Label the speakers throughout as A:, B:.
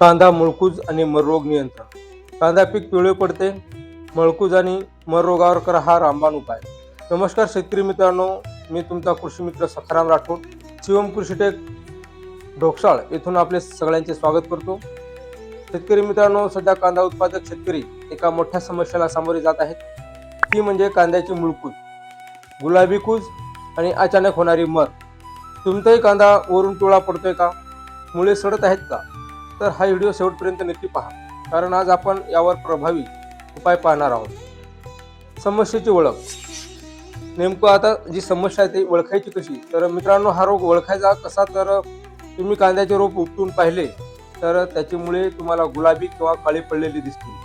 A: कांदा मळकूज आणि मर रोग नियंत्रण. कांदा पीक पिवळे पडते मळकूज आणि मररोगावर करा हा रामबाण उपाय. नमस्कार शेतकरी मित्रांनो मी तुमचा कृषी मित्र सखाराम राठोड शिवम कृषीटेक ढोकसाळ येथून आपले सगळ्यांचे स्वागत करतो. शेतकरी मित्रांनो सध्या कांदा उत्पादक शेतकरी एका मोठ्या समस्येला सामोरे जात आहेत. ती म्हणजे कांद्याची मुळकूज. गुलाबी कूज आणि अचानक होणारी मर. तुमचाही कांदा वरून पिवळा पडतोय का? मुळे सडत आहेत का? तर हा व्हिडिओ शेवटपर्यंत नक्की पहा. कारण आज आपण यावर प्रभावी उपाय पाहणार आहोत. समस्येची ओळख. नेमकं आता जी समस्या आहे ती ओळखायची कशी? तर मित्रांनो हा रोग ओळखायचा कसा? तर तुम्ही कांद्याचे रोप उपटून पाहिले तर त्याच्यामुळे तुम्हाला गुलाबी किंवा काळी पडलेली दिसते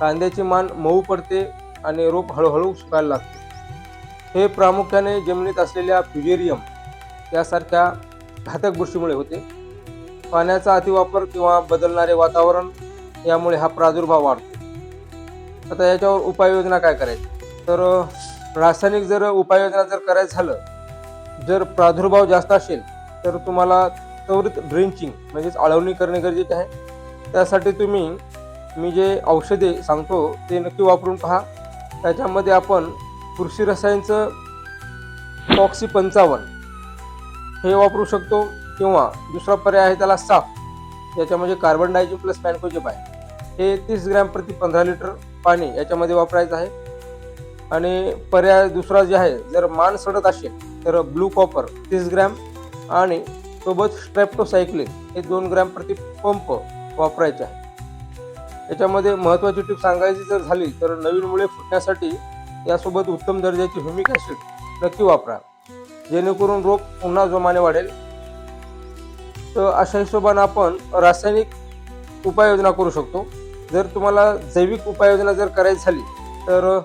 A: कांद्याची मान मऊ पडते आणि रोप हळूहळू सुकायला लागते. हे प्रामुख्याने जमिनीत असलेल्या फ्युजेरियम यासारख्या घातक गोष्टीमुळे होते. पाण्याचा अतिवापर किंवा बदलणारे वातावरण यामुळे हा प्रादुर्भाव वाढतो. आता याच्यावर उपाययोजना काय करायची? तर रासायनिक जर उपाययोजना जर करायचं झालं जर प्रादुर्भाव जास्त असेल तर तुम्हाला त्वरित ड्रिंचिंग म्हणजेच आळवणी करणे गरजेचे आहे. त्यासाठी तुम्ही मी जे औषधे सांगतो ते नक्की वापरून पहा. त्याच्यामध्ये आपण कृषी रसायनचं टॉक्सी पंचावन्न हे वापरू शकतो. किंवा दुसरा पर्याय आहे त्याला साफ याच्यामध्ये कार्बन डायजिम प्लस मॅन्कोजेब आहे. हे तीस ग्रॅम प्रति पंधरा लिटर पाणी याच्यामध्ये वापरायचं आहे. आणि पर्याय दुसरा जे आहे जर मान सडत असेल तर ब्लू कॉपर तीस ग्रॅम आणि सोबत स्ट्रेप्टोसायक्लिन हे दोन ग्रॅम प्रति पंप वापरायचे आहे. याच्यामध्ये महत्त्वाची टीप सांगायची जर झाली तर नवीन मुळे फुटण्यासाठी यासोबत उत्तम दर्जाची ह्युमिक ॲसिड नक्की वापरा. जेणेकरून रोग पुन्हा जोमाने वाढेल. तर अशा हिशोबानं आपण रासायनिक उपाययोजना करू शकतो. जर तुम्हाला जैविक उपाययोजना जर करायची झाली तर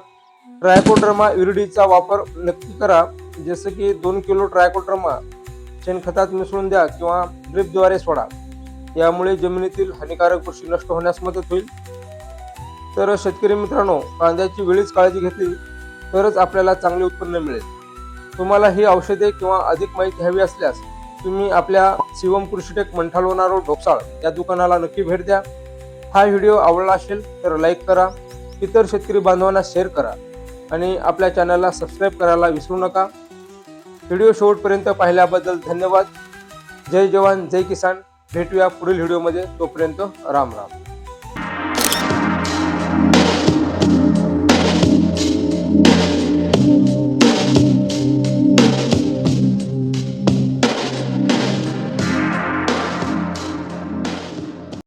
A: ट्रायकोड्रमा युरिडीचा वापर नक्की करा. जसं की दोन किलो ट्रायकोड्रमा शेणखतात मिसळून द्या किंवा ड्रिपद्वारे सोडा. यामुळे जमिनीतील हानिकारक गोष्टी नष्ट होण्यास मदत होईल. तर शेतकरी मित्रांनो कांद्याची वेळीच काळजी घेतली तरच आपल्याला चांगले उत्पन्न मिळेल. तुम्हाला ही औषधे किंवा अधिक माहिती हवी असल्यास तुम्ही आपल्या शिवम कृषीटेक मंठालोना रोड ढोकसाळ या दुकानाला नक्की भेट द्या. हा व्हिडिओ आवडला असेल तर लाईक करा इतर शेतकरी बांधवांना शेअर करा आणि आपल्या चॅनलला सबस्क्राईब करायला विसरू नका. व्हिडिओ शेवटपर्यंत पाहिल्याबद्दल धन्यवाद. जय जवान जय किसान. भेटूया पुढील व्हिडिओमध्ये. तोपर्यंत राम राम.